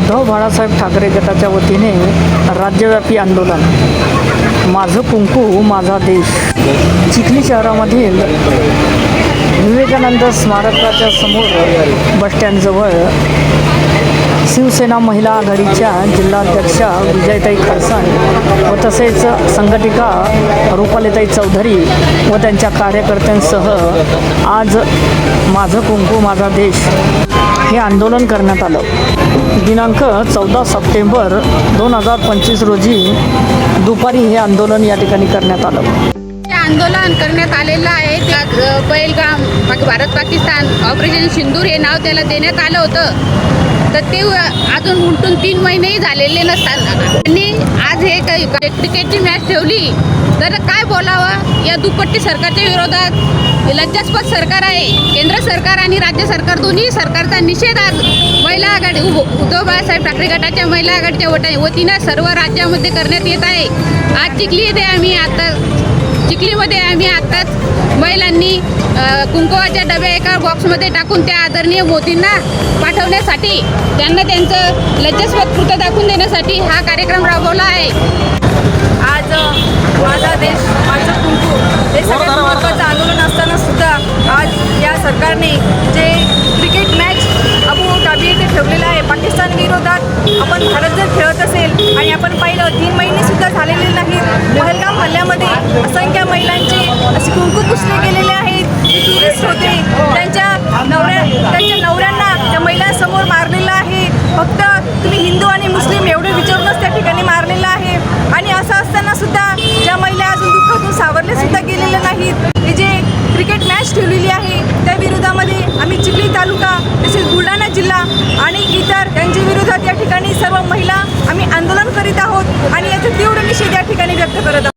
उद्धव बाळासाहेब ठाकरे गटाच्या वतीने राज्यव्यापी आंदोलन. माझं कुंकू माझा देश. चिखली शहरामधील विवेकानंद स्मारकाच्या समोर बसस्टँडजवळ शिवसेना महिला आघाडीच्या जिल्हाध्यक्षा विजयताई खरसाण व तसेच संघटिका रुपालीताई चौधरी व त्यांच्या कार्यकर्त्यांसह आज माझं कुंकू माझा देश हे आंदोलन करण्यात आलं. दिनांक चौदा सप्टेंबर दोन हजार पंचवीस रोजी दुपारी हे आंदोलन या ठिकाणी करण्यात आलं. आंदोलन करण्यात आलेलं आहे. त्या बैलगाम भारत पाकिस्तान ऑपरेशन सिंदूर हे नाव त्याला देण्यात आलं होतं. तर ते अजून उलटून तीन महिनेही झालेले नसताना. आणि आज हे काही क्रिकेटची मॅच ठेवली. तर काय बोलावं? या दुपट्टी सरकारच्या विरोधात हे लज्जास्पद सरकार आहे. केंद्र सरकार आणि राज्य सरकार दोन्ही सरकारचा निषेध आज महिला आघाडी उद्धव बाळासाहेब ठाकरे गटाच्या महिला आघाडीच्या वटा वतीनं सर्व राज्यामध्ये करण्यात येत आहे. आज चिखली येथे आम्ही. आता चिखलीमध्ये आम्ही आत्ताच महिलांनी कुंकवाच्या डब्या एका बॉक्समध्ये टाकून त्या आदरणीय मोदींना पाठवण्यासाठी त्यांना त्यांचं लज्जास्पद कृत्य दाखवून देण्यासाठी हा कार्यक्रम राबवला आहे. आज माझा देश माझं कुंकू हे सगळ्यात महत्त्वाचं आंदोलन असताना सुद्धा आज या सरकारने जे क्रिकेट मॅच अबू धाबी येथे ठेवलेलं आहे पाकिस्तान विरोधात आपण भारत जर खेळत असेल आणि आपण पाहिलं तीन महिने सुद्धा झालेले नाहीत पहलगाम हल्ल्यामध्ये असंख्य कुंकू पुसले गेलेले आहेत. जे टुरिस्ट होते. त्यांच्या नवऱ्या त्यांच्या नवऱ्यांना त्या महिलांसमोर मारलेलं आहे फक्त तुम्ही हिंदू आणि मुस्लिम एवढे विचारूनच त्या ठिकाणी मारलेलं आहे. आणि असं असताना सुद्धा ज्या महिला अजून दुःखातून सावरले सुद्धा गेलेल्या नाहीत. हे जे क्रिकेट मॅच ठेवलेली आहे त्या विरोधामध्ये आम्ही चिखली तालुका तसेच बुलढाणा जिल्हा आणि इतर त्यांच्या विरोधात या ठिकाणी सर्व महिला आम्ही आंदोलन करीत आहोत. आणि याचा तीव्र निषेध या ठिकाणी व्यक्त करत आहोत.